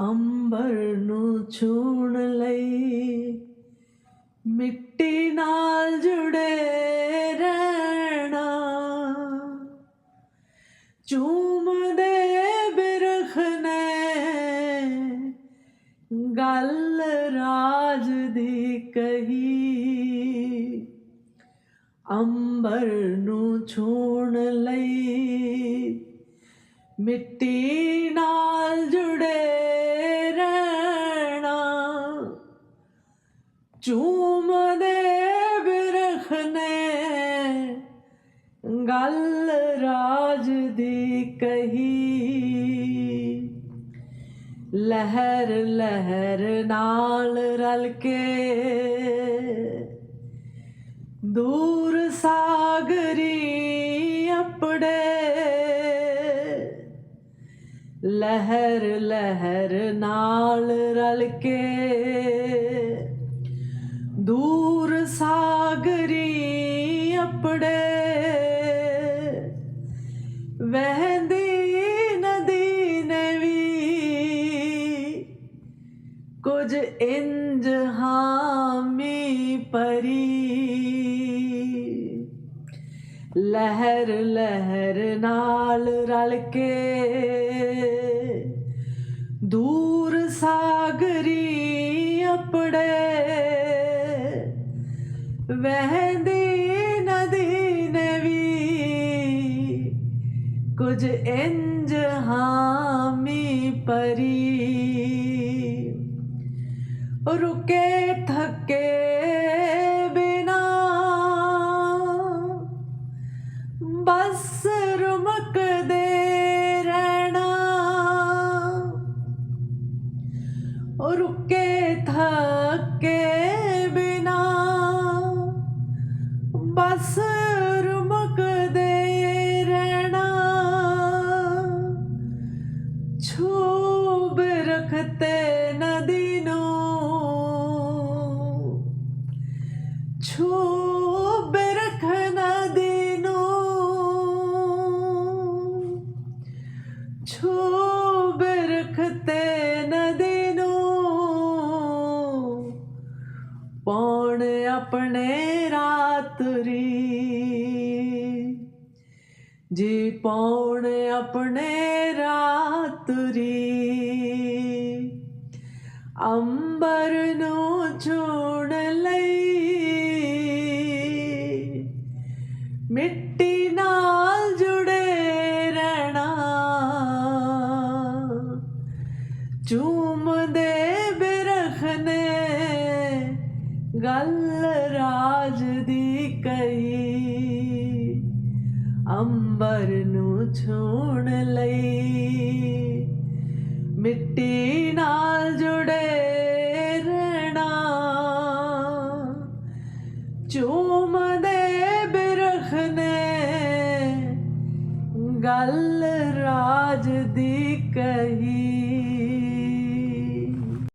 ਅੰਬਰ ਨੂੰ ਛੂਣ ਲਈ ਮਿੱਟੀ ਨਾਲ ਜੁੜੇ ਰਹਿਣਾ। ਚੂਮਦੇ ਬਿਰਖ ਨੇ ਗੱਲ ਰਾਜ ਦੀ ਕਹੀ। ਅੰਬਰ ਨੂੰ ਛੂਣ ਲਈ ਮਿੱਟੀ ਨਾਲ ਜੁੜੇ ਚੂਮਦੇ ਬਿਰਖ ਗੱਲ ਰਾਜ ਦੀ ਕਹੀ। ਲਹਿਰ ਲਹਿਰ ਨਾਲ ਰਲ ਕੇ ਦੂਰ ਸਾਗਰੀ ਅਪੜੇ। ਲਹਿਰ ਲਹਿਰ ਨਾਲ ਰਲ ਕੇ ਦੂਰ ਸਾਗਰੀ ਅਪੜੇ। ਵਹਿੰਦੀ ਨਦੀ ਨੇ ਵੀ ਕੁਝ ਇੰਜ ਹਾਮੀ ਪਰੀ ਲਹਿਰ ਲਹਿਰ ਨਾਲ ਰਲ ਕੇ ਦੂਰ ਸਾਗਰੀ ਅਪੜੇ। ਵਹਿੰਦੀ ਨਦੀ ਨੇ ਵੀ ਕੁਝ ਇੰਜ ਹਾਮੀ ਪਰੀ ਰੁਕੇ ਥਕੇ ਬਿਨਾ। ਬਸ ਰੁਮਕਦੇ ਰਹਿਣਾ। ਰੁਕੇ ਥਕੇ ਬਸ ਰੁਮਕਦੇ ਰਹਿਣਾ। ਛੂਬ ਰਖਤੇ ਨਦੀ ਨੂੰ। ਛੂਬ ਰਖ ਨਦੀ ਨੂੰ। ਛੂਬ ਰਖਤੇ ਨਦੀ ਨੂੰ। ਪੌਣ ਆਪਣੇ ਰਾ ਰਾਤਰੀ। ਜੀ ਪੌਣ ਆਪਣੇ ਰਾਤਰੀ। ਅੰਬਰ ਨੂੰ ਛੂਣ ਲਈ। ਮਿੱਟੀ ਨਾਲ ਜੁੜੇ ਰਹਿਣਾ। ਚੂਮਦੇ ਬਿਰਖ ਨੇ ਗੱਲ ਰਾ ਦੀ ਅੰਬਰ ਨੂੰ ਛੋਣ ਲਈ ਮਿੱਟੀ ਨਾਲ ਜੁੜੇ ਰਹਿਣਾ। ਚੂਮਦੇ ਬਿਰਖ ਨੇ ਗੱਲ ਰਾਜ ਦੀ ਕਹੀ।